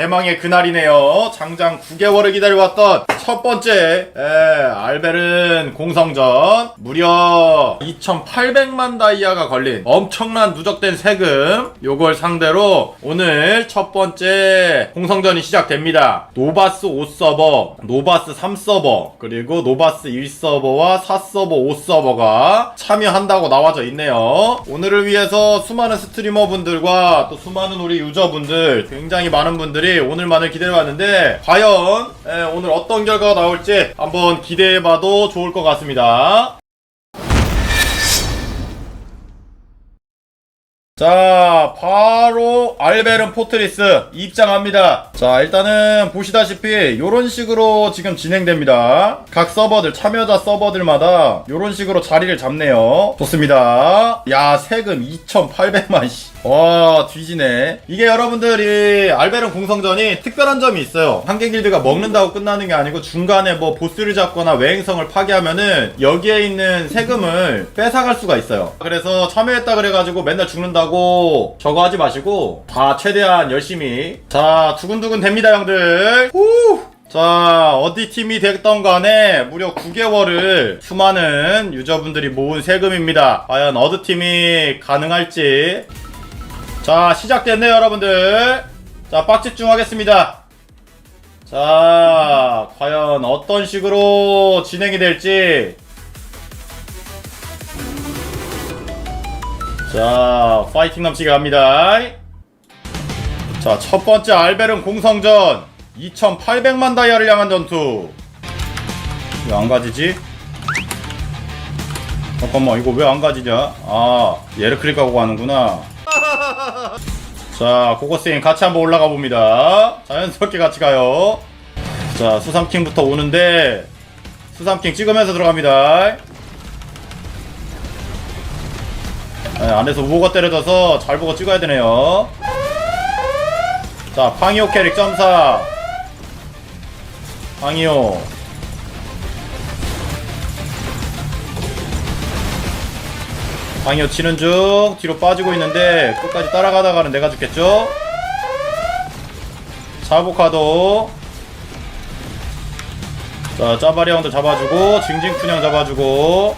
대망의 그날이네요. 장장 9개월을 기다려왔던 첫 번째 에, 알베른 공성전 무려 2,800만 다이아가 걸린 엄청난 누적된 세금 요걸 상대로 오늘 첫 번째 공성전이 시작됩니다. 노바스 5서버, 노바스 3서버, 그리고 노바스 1서버와 4서버, 5서버가 참여한다고 나와져 있네요. 오늘을 위해서 수많은 스트리머분들과 또 수많은 우리 유저분들, 굉장히 많은 분들이 오늘만을 기다려왔는데, 과연 에, 오늘 어떤 결과가 나올지 한번 기대해봐도 좋을 것 같습니다. 자, 바로 알베른 포트리스 입장합니다. 자, 일단은 보시다시피 이런 식으로 지금 진행됩니다. 각 서버들 참여자 서버들마다 이런 식으로 자리를 잡네요. 좋습니다. 야, 세금 2,800만 씨. 와, 뒤지네. 이게 여러분들이 알베른 공성전이 특별한 점이 있어요. 한개 길드가 먹는다고 끝나는 게 아니고 중간에 뭐 보스를 잡거나 외행성을 파괴하면은 여기에 있는 세금을 뺏어갈 수가 있어요. 그래서 참여했다 그래가지고 맨날 죽는다고 저거 하지 마시고 다 최대한 열심히 자 두근두근 됩니다 형들 후! 자, 어디 팀이 됐던 간에 무려 9개월을 수많은 유저분들이 모은 세금입니다. 과연 어느 팀이 가능할지. 자, 시작됐네요, 여러분들. 자, 빡집중 하겠습니다. 자, 과연 어떤 식으로 진행이 될지. 자, 파이팅 넘치게 갑니다. 자, 첫 번째 알베른 공성전. 2800만 다이아를 향한 전투. 왜 안 가지지? 잠깐만, 이거 왜 안 가지냐? 아, 예르크릭 가고 가는구나. 자, 고고스인 같이 한번 올라가 봅니다. 자연스럽게 같이 가요. 자, 수삼킹부터 오는데, 수삼킹 찍으면서 들어갑니다. 네, 안에서 우호가 때려져서 잘 보고 찍어야 되네요. 자, 팡이오 캐릭 점사. 팡이오. 팡이오 치는 중 뒤로 빠지고 있는데 끝까지 따라가다가는 내가 죽겠죠? 사보카도 자 짜바리 형도 잡아주고 징징쿤 형 잡아주고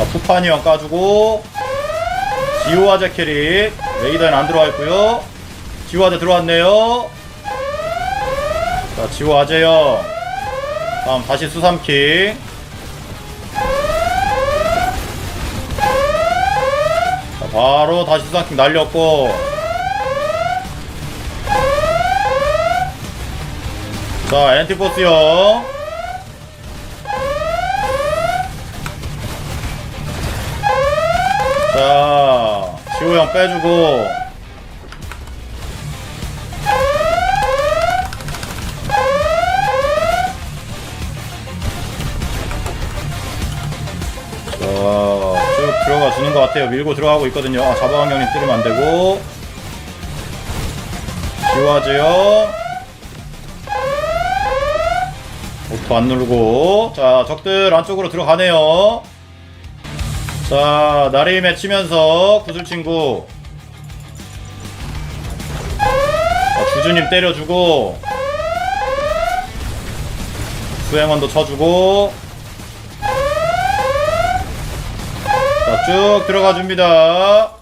자 푸파니 형 까주고 지오아제 캐릭 레이더는 안 들어와 있고요. 지오아제 들어왔네요. 자 지오아제 형 다음 다시 수삼킹 자 바로 다시 수삼킹 날렸고. 자 엔티포스 형 자, 지호 형 빼주고. 자, 쭉 들어가 주는 것 같아요. 밀고 들어가고 있거든요. 아, 자바왕 형님 때리면 안 되고. 지워하지요. 오토 안 누르고. 자, 적들 안쪽으로 들어가네요. 자, 나레이 맺히면서 구슬친구. 자, 주주님 때려주고. 수행원도 쳐주고. 자, 쭉 들어가 줍니다.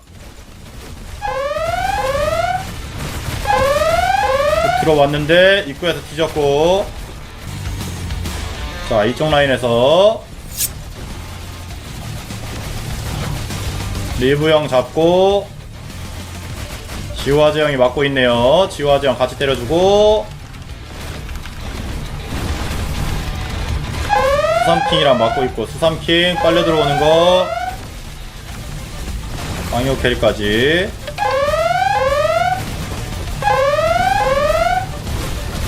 쭉 들어왔는데, 입구에서 뒤졌고. 자, 이쪽 라인에서 리브 형 잡고 지오아제 형이 맞고 있네요. 지오아제 형 같이 때려주고 수삼킹이랑 맞고 있고 수삼킹 빨려 들어오는 거 방요 캐리까지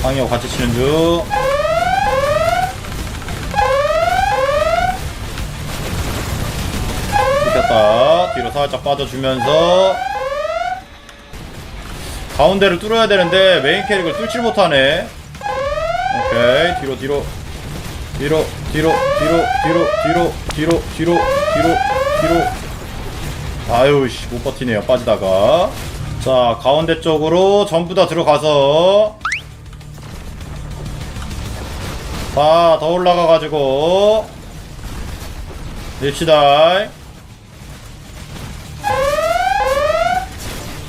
방요 같이 치는 중 찍혔다. 뒤로 살짝 빠져주면서 가운데를 뚫어야 되는데 메인 캐릭을 뚫지 못하네. 오케이 뒤로 뒤로. 뒤로 뒤로 뒤로 뒤로 뒤로 뒤로 뒤로 뒤로 뒤로. 아유 씨못 버티네요 빠지다가. 자 가운데 쪽으로 전부 다 들어가서. 다 더 올라가 가지고. 냅시다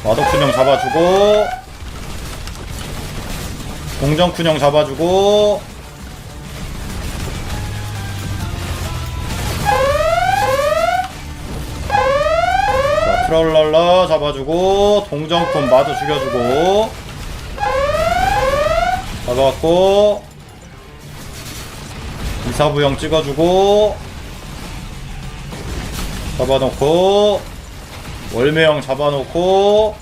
마덕군형 잡아주고 공정군형 잡아주고 자 트랄랄라 잡아주고 동정군 마저 죽여주고 잡아갖고 이사부형 찍어주고 잡아놓고 월매형 잡아놓고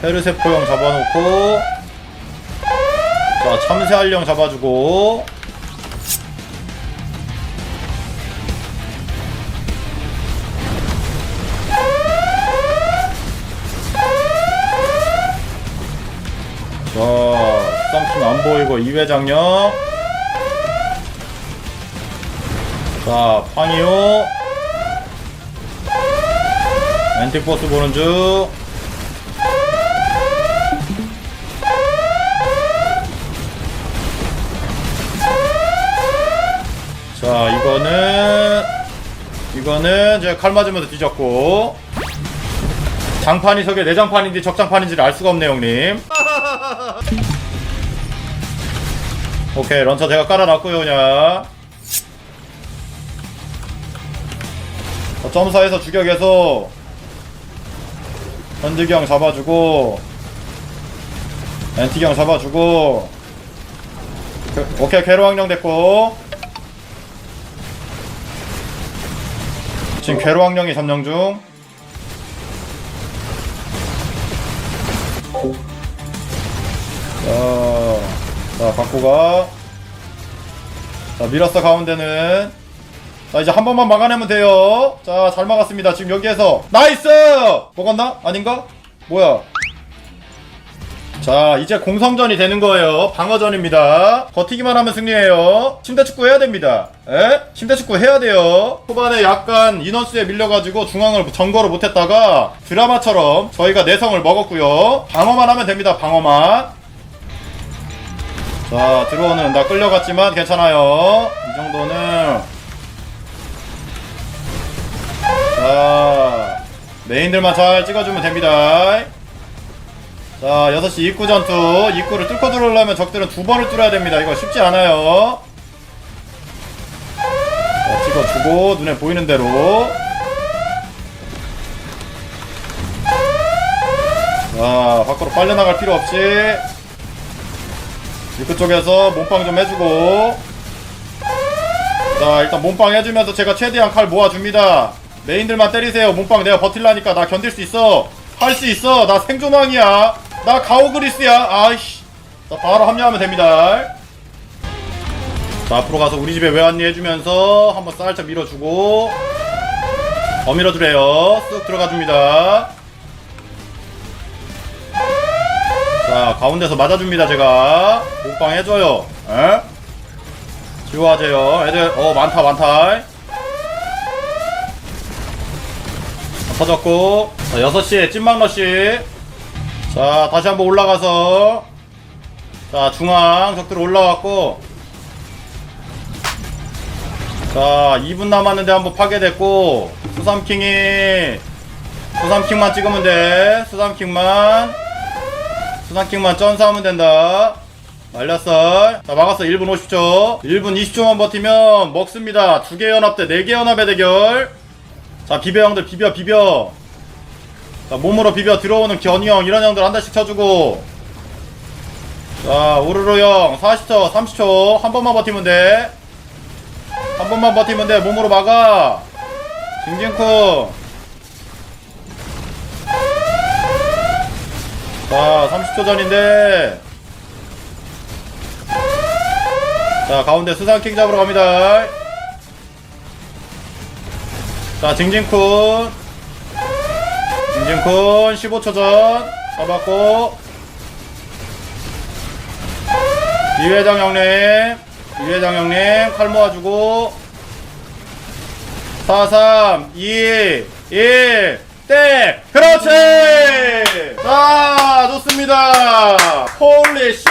페르세포형 잡아놓고 자 참새알령 잡아주고. 자 쌍팀 안 보이고 이회장령 자 팡이요 엔틱버스 보는 중 자, 이거는, 이거는 제가 칼 맞으면서 뒤졌고, 장판이 저게 내장판인지 적장판인지를 알 수가 없네, 형님. 오케이, 런처 제가 깔아놨고요, 그냥. 어, 점사에서 주격 계속 현직형 잡아주고 엔티경 잡아주고 그- 오케이 괴로왕령 됐고. 지금 괴로왕령이 점령 중. 자, 자 바꾸가. 자 밀었어 가운데는 자 이제 한 번만 막아내면 돼요. 자 잘 막았습니다. 지금 여기에서. 나이스! 먹었나? 아닌가? 뭐야? 자 이제 공성전이 되는 거예요. 방어전입니다. 버티기만 하면 승리해요. 침대축구 해야 됩니다. 에? 침대축구 해야 돼요. 초반에 약간 인원수에 밀려가지고 중앙을 점거를 못했다가 드라마처럼 저희가 내성을 먹었고요. 방어만 하면 됩니다 방어만. 자 들어오는 나 끌려갔지만 괜찮아요. 이 정도는 자, 메인들만 잘 찍어주면 됩니다. 자, 6시 입구 전투. 입구를 뚫고 들어오려면 적들은 두 번을 뚫어야 됩니다. 이거 쉽지 않아요. 자, 찍어주고, 눈에 보이는 대로. 자, 밖으로 빨려 나갈 필요 없이. 입구 쪽에서 몸빵 좀 해주고. 자, 일단 몸빵 해주면서 제가 최대한 칼 모아줍니다. 메인들만 때리세요. 몸빵 내가 버틸라니까 나 견딜 수 있어. 할 수 있어. 나 생존왕이야. 나 가오그리스야. 아이씨. 자, 바로 합류하면 됩니다. 자, 앞으로 가서 우리 집에 왜 왔니 해주면서 한번 살짝 밀어주고. 더 밀어주래요. 쓱 들어가줍니다. 자, 가운데서 맞아줍니다, 제가. 몸빵 해줘요. 에? 지워하세요. 애들, 어, 많다, 많다. 터졌고 자 6시에 찐막러시 자 다시 한번 올라가서 자 중앙 적들 올라왔고 자 2분 남았는데 한번 파괴됐고 수삼킹이 수삼킹만 찍으면 돼. 수삼킹만. 수삼킹만 점사하면 된다. 말렸어 자 막았어. 1분 50초. 1분 20초만 버티면 먹습니다. 두 개 연합 대 네 개 연합의 대결 자 비벼 형들 비벼 비벼. 자 몸으로 비벼. 들어오는 견이 형 이런 형들 한 대씩 쳐주고. 자 오르르 형 40초 30초. 한 번만 버티면 돼한 번만 버티면 돼. 몸으로 막아. 징징쿵 자 30초 전인데. 자 가운데 수상킹 잡으러 갑니다 자, 징징쿤. 징징쿤, 15초 전. 잡았고. 이 회장 형님. 이 회장 형님, 칼 모아주고. 4, 3, 2, 1, 땡! 그렇지! 자, 좋습니다. 홀리 쉣!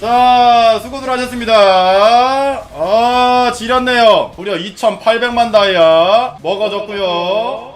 자, 수고들 하셨습니다. 아, 지렸네요. 무려 2,800만 다이아 먹어줬고요